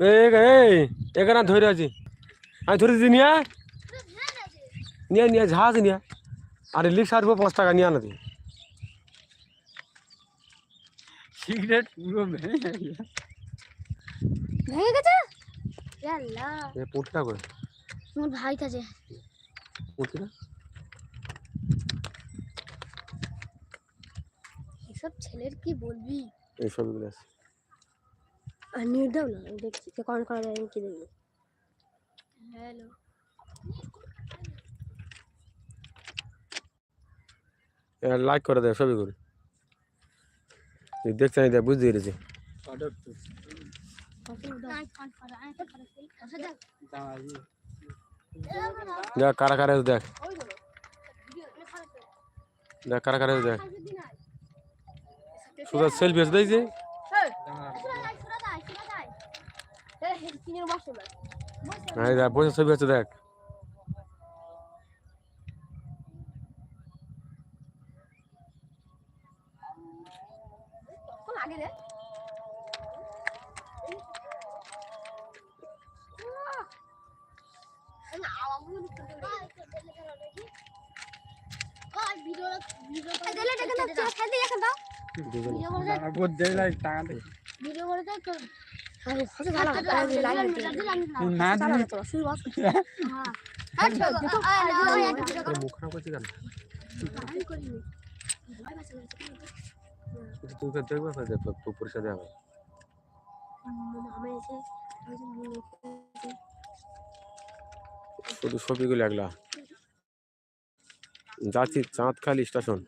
এই এখানে ধরে আছি। আমি ধরে দিদি নিয়ে। নিয়ে নিয়ে ঝাঁস নিয়ে আর লিখ সারবো পাঁচ টাকা নিয়ে আনা দি সিগারেট পুরো ভেঙে গেছে। এ ভাই কাছে এসব ছেলের কি বলবি? এই সবগুলো আছে আর নিয়ে দাও না দেখছি যে করা যায় আমি কি দেখব। হ্যালো। লাইক করে দেয় সবই করে। তুই দেখতে নাই দেখ বুঝতে পেরেছি। দেখ কারা কারা দেখ। দেখ কারা কারা দেখ। শুধু সেলফি আছে দেখছি হ্যাঁ দেখ বসে ছবি আছে দেখ দুজন দাঁড়াবো দেয় লাই টাকা দে না দিলে? মুখ খারাপ করছি কেন তুই তো দেখবে তো দেখ তো পরিষ্কার দেওয়া হবে। শুধু ছবিগুলো একলা। যাচ্ছি চাঁদখালি স্টেশন।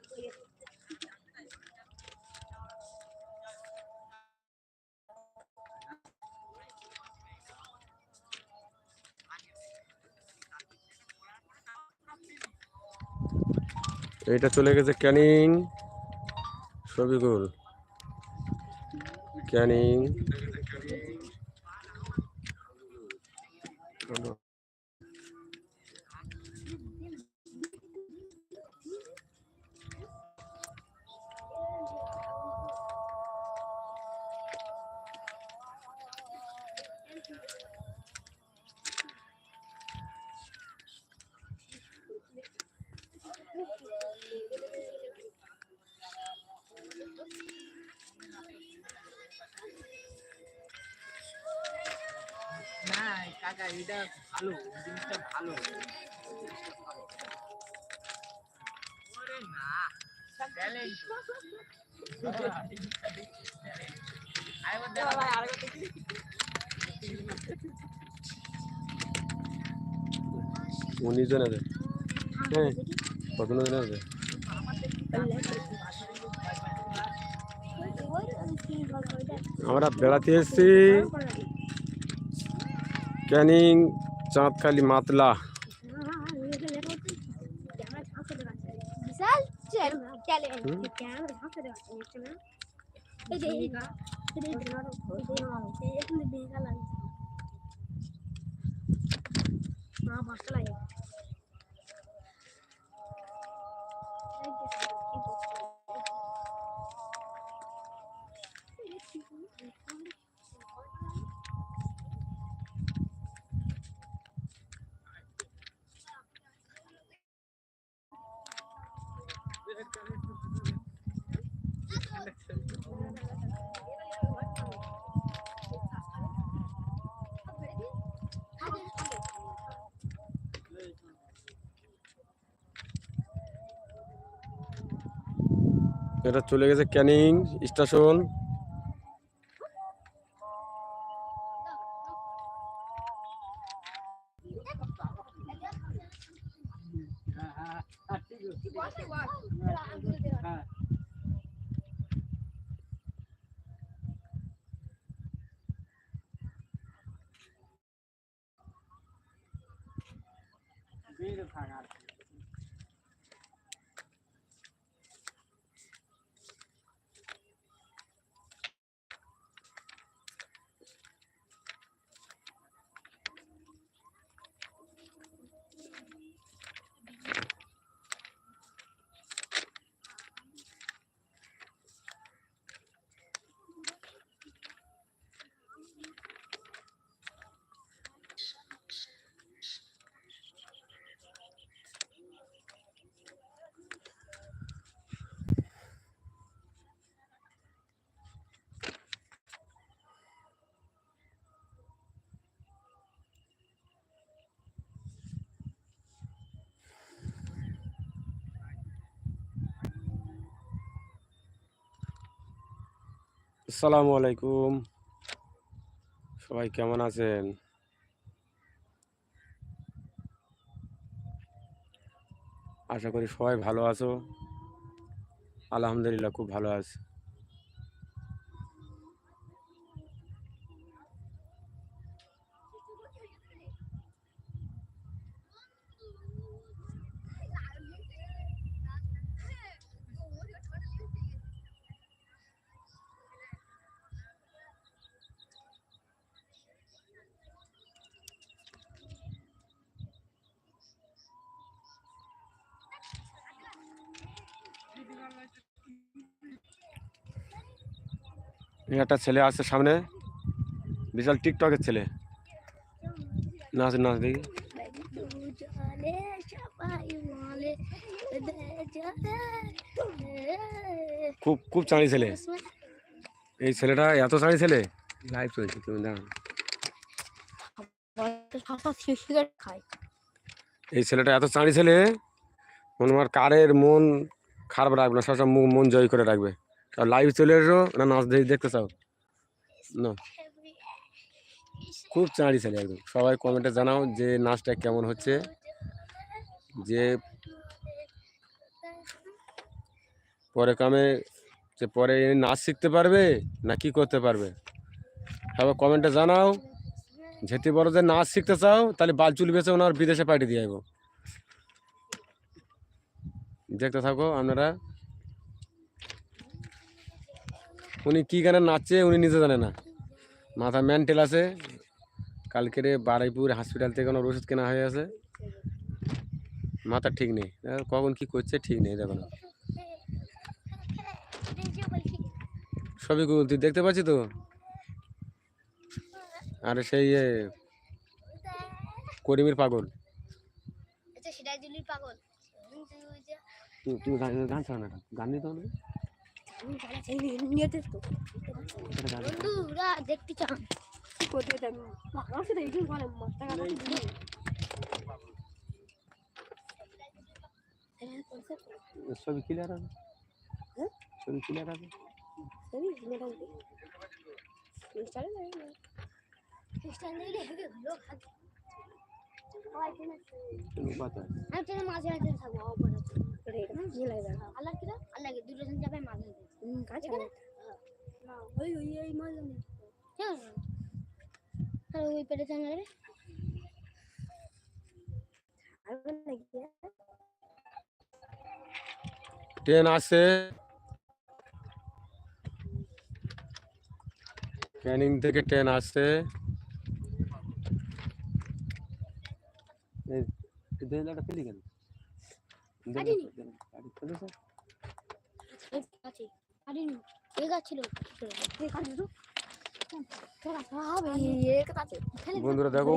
এটা চলে গেছে ক্যানিং ছবিগুল ক্যানিং। না কাকা এটা ভালো জিনিসটা ভালো। উনিশ জন আছে হ্যাঁ কত জন আছে আমরা বেড়াতে এসেছি ক্যানিং চাঁদখালি মাতলা বিশাল চ্যালেঞ্জ হুম। ক্যামেরা ঝাঁকে দেওয়া আছে না এই যে এই গা এই যে এই এখানে বেগা লাগছে না পাঁচটা লাগে এটা চলে গেছে ক্যানিং স্টেশন। হ্যাঁ হ্যাঁ হ্যাঁ, ঠিক আছে আসসালামু আলাইকুম। সবাই কেমন আছেন? আশা করি সবাই ভালো আছো। আলহামদুলিল্লাহ খুব ভালো আছি। একটা ছেলে আছে সামনে। বিশাল টিকটকের ছেলে। নাচ নাচ দেখি। খুব খুব চাঁড়ি ছেলে। এই ছেলেটা এত চাঁড়ি ছেলে? লাইভ চলছে তুমি খাই এই ছেলেটা এত চাঁড়ি ছেলে? মনে আমার কারের মন খারাপ রাখবে না সবসময় মন- মন জয় করে রাখবে। আর লাইভ চলে এসো, না নাচ দেখে দেখতে চাও? না। খুব চাঁড়ি ছেলে একদম। সবাই কমেন্টে জানাও যে নাচটা কেমন হচ্ছে। যে পরে কামে, যে পরে নাচ শিখতে পারবে না কি করতে পারবে? সবাই কমেন্টে জানাও। যেতে বড় যে নাচ শিখতে চাও, তাহলে বালচুল বেছে ওনার বিদেশে পাঠিয়ে দিয়ে দেখতে থাকো আপনারা। উনি কি গানে নাচছে উনি নিজে জানে না। মাথা মেন্টাল আছে। কালকেরে বারাইপুর হসপিটাল থেকে ওনার ওষুধ কেনা হয়ে আছে। মাথা ঠিক নেই। কখন কি করছে ঠিক নেই দেখো না। সবই গুগল তুই দেখতে পাচ্ছি তো? আর সেই করিমের পাগল। আচ্ছা সেটাই দিলি পাগল তুই তুই গান গান ছাড়া না গান নিতে হবে? বন্ধুরা দেখতে চান ছবি ক্লিয়ার আছে ছবি ক্লিয়ার আছে খ্রিস্টান দেখলে হেগে ভালো খাবে। তুমি কথা আমি ট্রেনে মাঝে মাঝে থাকব অপর আল্লাহ কিরা আল্লাহ দুটো জন যাবে মাঝে কাছে না ওই ওই ওই মাঝে হ্যাঁ আর ওই পেটে চলে রে ট্রেন আসছে ক্যানিং থেকে ট্রেন আসছে এই এই দেহলাটা পেলি কেন কাটিনি। আছে কাটিনি এ গাছ ছিল বন্ধুরা দেখো।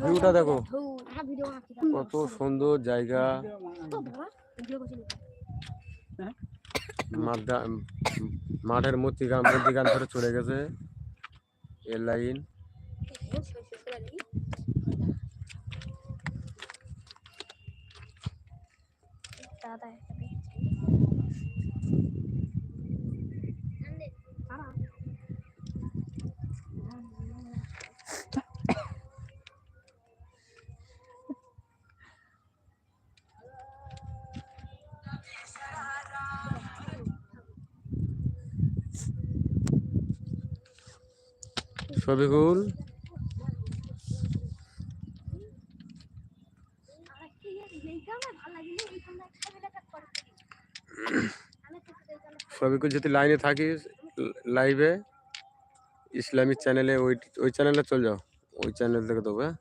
ভিউটা দেখো কত সুন্দর জায়গা। মাদ্দা- মাঠের মধ্যিখান মধ্যিখান ধরে চলে গেছে। এর লাইন দাদা ছবিগুল ছবিগুল যদি লাইনে থাকিস লাইভে ইসলামিক চ্যানেলে ওই ওই চ্যানেলে চল যাও ওই চ্যানেল থেকে দেবো হ্যাঁ